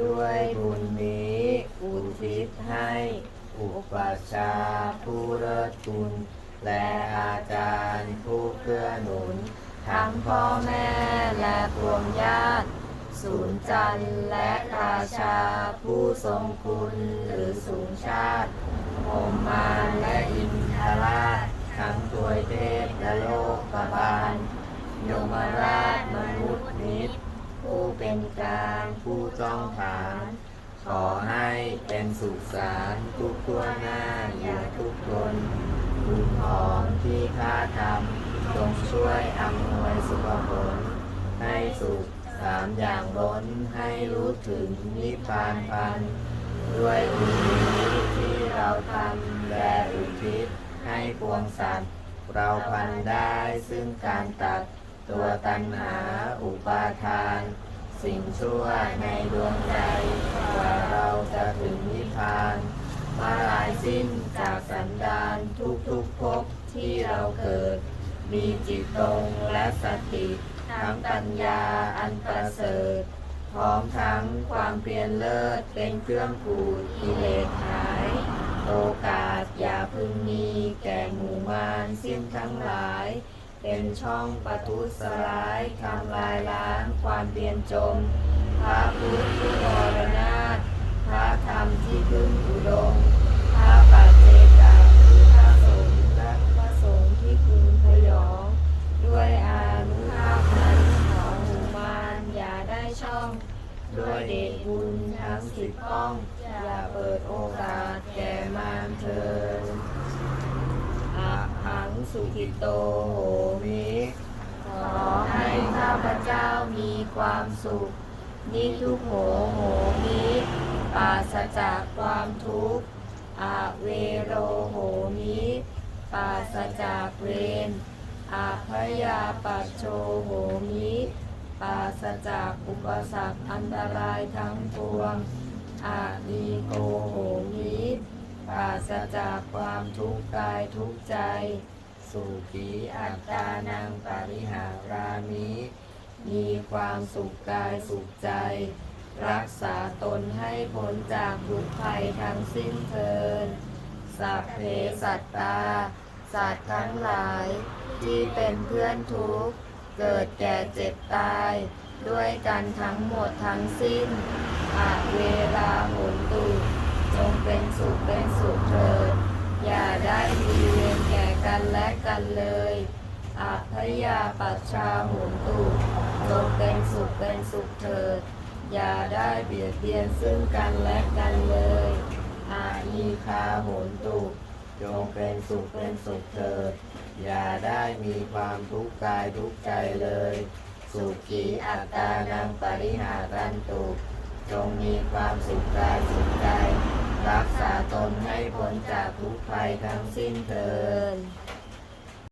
ด้วยบุญนี้ อุทิศให้ อุปชาผู้เลิศคุณ และอาจารย์ผู้เกื้อหนุน ทั้งพ่อแม่และพวงญาติ ศูนย์จันทร์และราชาผู้ทรงคุณหรือสูงชาติโอมมารและอินทราชทั้งตัวเทพและโลกบาลยมรา ฐาน ขอให้เป็นสุขสานทุกทั่วหน้าอย่าทุกคนบุญของที่ข้าทำจงช่วยอำนวยสุขผล ให้สุขสามอย่างล้นให้รู้ถึงนิพพานพัน ด้วยบุญนี้ที่เราทำและอุทิศให้ปวงสัตว์ เราพันได้ซึ่งการตัดตัวตัณหาอุปาทาน สิ่งชั่วในดวงใจว่าเราจะถึงนิพพาน มาลายสิ้นจากสันดานทุกๆภพที่เราเกิด มีจิตตรงและสติทั้งปัญญาอันประเสริฐ พร้อมทั้งความเพียรเลิศเป็นเครื่องผูดกิเลสหาย โอกาสอย่าพึงมีแก่หมู่มารสิ้นทั้งหลาย เป็นช่องประทุสลายทำลายล้างความเปลี่ยนจม พระพุทธผู้วรนาถพระธรรมที่พึ่งอุดมพระปัจเจกาคือพระสงฆ์และพระสงฆ์ที่พึงพยอง ด้วยอานุภาพนั้นของหมู่มารอย่าได้ช่อง ด้วยเดชบุญทั้งสิบป้อง อย่าเปิดโอกาสแก่มารเถิดอะหัง สุขิโตโหมิขอให้ข้าพเจ้ามีความสุข นิทุโหโหมิปราศจากความทุกข์อาเวโรโหมิปราศจากเวรอาพยาปัจโชโหมิปราศจากอุปสรรคอันตรายทั้งปวงอาดีโกโหมิปราศจากความทุกข์กายทุกข์ใจ สุขีอัตตานังปริหารามิมีความสุขกายสุขใจ รักษาตนให้พ้นจากทุกภัยทั้งสิ้นเทินสัพเพสัตตา สัตว์ทั้งหลาย ที่เป็นเพื่อนทุกข์ เกิดแก่เจ็บตาย ด้วยกันทั้งหมดทั้งสิ้นอาเวลาหมุนตุจงเป็นสุขเป็นสุขเถิดอย่า กันและกันเลยอาพยาปัชชาหุนตุจงเป็นสุขเป็นสุขเถิด อย่าได้เบียดเบียนซึ่งกันและกันเลยอาอีคาโหนตุจงเป็นสุขเป็นสุขเถิด อย่าได้มีความทุกข์กายทุกข์ใจเลย สุขีอัตตานังปริหารันตุจงมีความสุขกายสุขใจ จากทุกภัยทั้งสิ้นเถิด